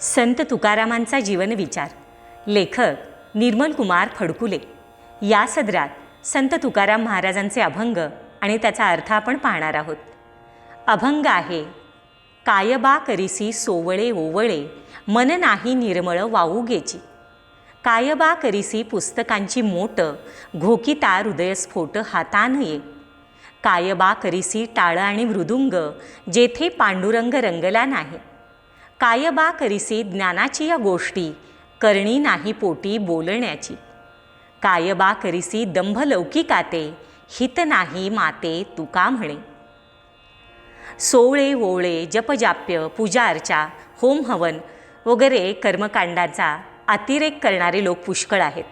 संत तुकारामांचा जीवनविचार लेखक निर्मल कुमार फडकुले. या सदरात संत तुकाराम महाराजांचे अभंग आणि त्याचा अर्थ आपण पाहणार आहोत. अभंग आहे कायबा करिसी सोवळे ओवळे मन नाही निर्मळ वाऊगेची कायबा करिसी पुस्तकांची मोट घोकिता हृदयस्फोट हातान ये. कायबा करिसी टाळ आणि मृदुंग जेथे पांडुरंग रंगला नाही. कायबा करिसी ज्ञानाची या गोष्टी करणी नाही पोटी बोलण्याची. कायबा करिसी दंभ लौकिकाते हित नाही माते तुका म्हणे. सोवळे ओवळे जपजाप्य पूजा होम हवन वगैरे कर्मकांडाचा अतिरेक करणारे लोक पुष्कळ आहेत.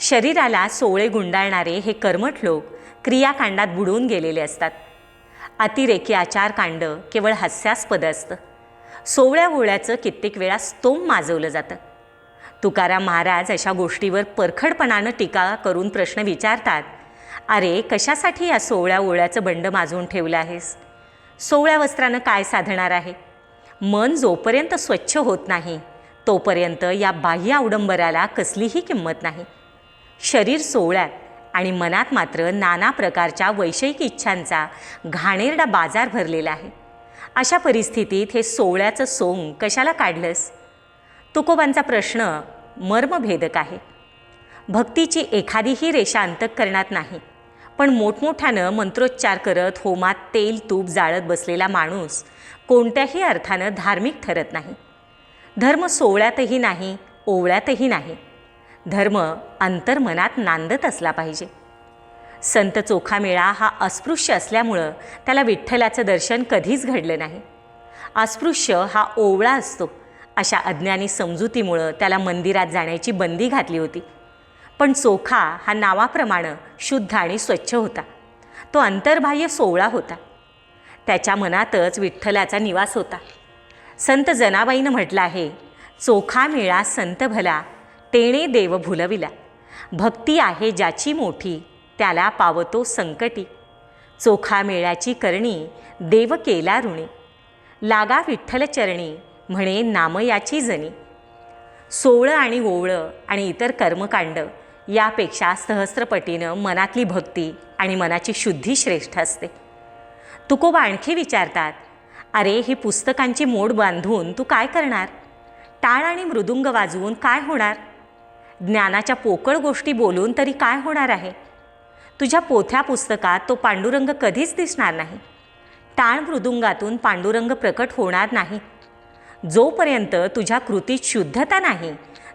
शरीराला सोवळे गुंडाळणारे हे कर्मठ लोक क्रियाकांडात बुडून गेलेले असतात. अतिरेकी आचारकांड केवळ हास्यास्पद असतं. सोवळ्या ओवळ्याचं कित्येक वेळा स्तोम माजवलं जातं. तुकाराम महाराज अशा गोष्टीवर परखडपणानं टीका करून प्रश्न विचारतात अरे कशासाठी या सोवळ्या ओळ्याचं बंड माजवून ठेवलं आहेस? सोवळ्या वस्त्रानं काय साधणार आहे? मन जोपर्यंत स्वच्छ होत नाही तोपर्यंत या बाह्य अवडंबराला कसलीही किंमत नाही. शरीर सोवळ्यात आणि मनात मात्र नाना प्रकारच्या वैषयिक इच्छांचा घाणेरडा बाजार भरलेला आहे. अशा परिस्थितीत हे सोवळ्याचं सोंग कशाला काढलंस? तुकोबांचा प्रश्न मर्मभेदक आहे. भक्तीची एखादीही रेषा अंतकरणात नाही पण मोठमोठ्यानं मंत्रोच्चार करत होमात तेल तूप जाळत बसलेला माणूस कोणत्याही अर्थानं धार्मिक ठरत नाही. धर्म सोवळ्यातही नाही ओवळ्यातही नाही. धर्म अंतर्मनात नांदत असला पाहिजे. संत चोखामेळा हा अस्पृश्य असल्यामुळं त्याला विठ्ठलाचं दर्शन कधीच घडलं नाही. अस्पृश्य हा ओवळा असतो. अशा अज्ञानी समजुतीमुळं त्याला मंदिरात जाण्याची बंदी घातली होती. पण चोखा हा नावाप्रमाणे शुद्ध आणि स्वच्छ होता. तो अंतर्बाह्य सोवळा होता. त्याच्या मनातच विठ्ठलाचा निवास होता. संत जनाबाईनं म्हटलं आहे चोखा मेळा संत भला तेणे देव भुलविला. भक्ती आहे ज्याची मोठी त्याला पावतो संकटी. चोखा मेळ्याची करणी देव केला ऋणी. लागा विठ्ठल चरणी म्हणे नामयाची जणी सोवळं आणि ओवळं आणि इतर कर्मकांड यापेक्षा सहस्त्रपटीनं मनातली भक्ती आणि मनाची शुद्धी श्रेष्ठ असते. तुकोबा आणखी विचारतात अरे ही पुस्तकांची मोड बांधून तू काय करणार? टाळ आणि मृदुंग वाजवून काय होणार? ज्ञानाच्या पोकळ गोष्टी बोलून तरी काय होणार आहे? तुझ्या पोथ्या पुस्तकात तो पांडुरंग कधीच दिसणार नाही. टाळ मृदुंगातून पांडुरंग प्रकट होणार नाही. जोपर्यंत तुझ्या कृतीत शुद्धता नाही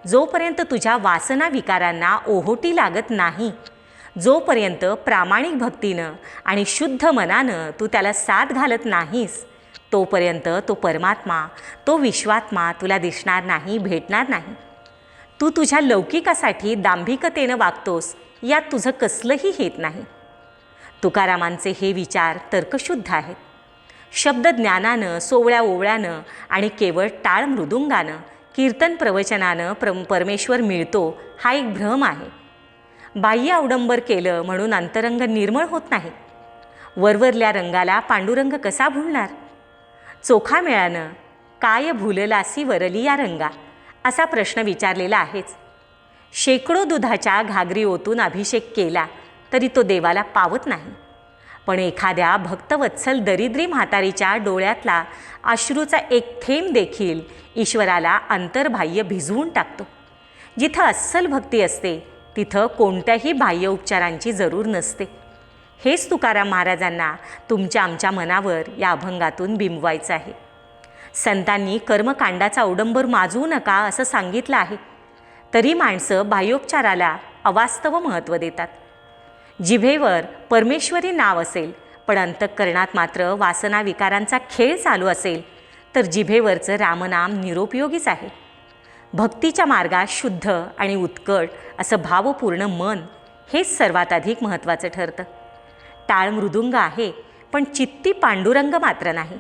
जोपर्यंत तुझ्या वासना विकारांना ओहोटी लागत नाही जोपर्यंत प्रामाणिक भक्तीनं आणि शुद्ध मनानं तू त्याला साथ घालत नाहीस तोपर्यंत तो परमात्मा तो विश्वात्मा तुला दिसणार नाही भेटणार नाही. तू तुझ्या लौकिकासाठी दांभिकतेनं वागतोस यात तुझं कसलंही हेत नाही. तुकारामांचे हे विचार तर्कशुद्ध आहेत. शब्द ज्ञानानं सोवळ्या ओवळ्यानं आणि केवळ टाळ मृदुंगानं कीर्तन प्रवचनानं प्र परमेश्वर मिळतो हा एक भ्रम आहे. बाह्य अवडंबर केलं म्हणून अंतरंग निर्मळ होत नाही. वरवरल्या रंगाला पांडुरंग कसा भुलणार? चोखा मेळानं काय भुललासी वरली या रंगा? असा प्रश्न विचारलेला आहेच. शेकडो दुधाच्या घागरी ओतून अभिषेक केला तरी तो देवाला पावत नाही. पण एखाद्या भक्तवत्सल दरिद्री म्हातारीच्या डोळ्यातला अश्रूचा एक थेंब देखील ईश्वराला अंतर्बाह्य भिजवून टाकतो. जिथं अस्सल भक्ती असते तिथं कोणत्याही बाह्य उपचारांची जरूर नसते. हेच तुकाराम महाराजांना तुमच्या आमच्या मनावर या अभंगातून बिंबवायचं आहे. संतांनी कर्मकांडाचा अवडंबर माजवू नका असं सांगितलं आहे. तरी माणसं बाह्योपचाराला अवास्तव महत्त्व देतात. जिभेवर परमेश्वरी नाव असेल पण अंतःकरणात मात्र वासना विकारांचा खेळ चालू असेल तर जिभेवरचं रामनाम निरुपयोगीच आहे. भक्तीच्या मार्गात शुद्ध आणि उत्कट असं भावपूर्ण मन हेच सर्वात अधिक महत्त्वाचं ठरतं. टाळ मृदुंग आहे पण चित्ती पांडुरंग मात्र नाही.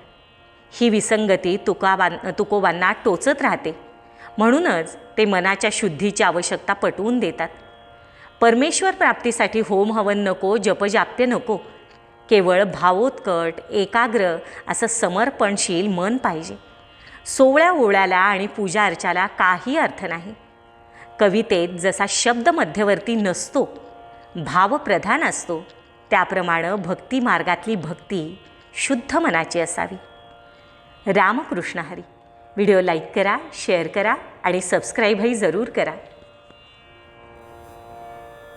ही विसंगती तुकाबां तुकोबांना टोचत राहते. म्हणूनच ते मनाच्या शुद्धीची आवश्यकता पटवून देतात. परमेश्वर प्राप्तीसाठी होम हवन नको जपजाप्य नको. केवळ भावोत्कट एकाग्र असं समर्पणशील मन पाहिजे. सोवळ्या ओळ्याला आणि पूजा अर्चाला काही अर्थ नाही. कवितेत जसा शब्द मध्यवर्ती नसतो भावप्रधान असतो त्याप्रमाणे भक्ती मार्गातली भक्ती शुद्ध मनाची असावी. रामकृष्ण हरी. व्हिडिओ लाईक करा शेअर करा आणि सबस्क्राईबही जरूर करा.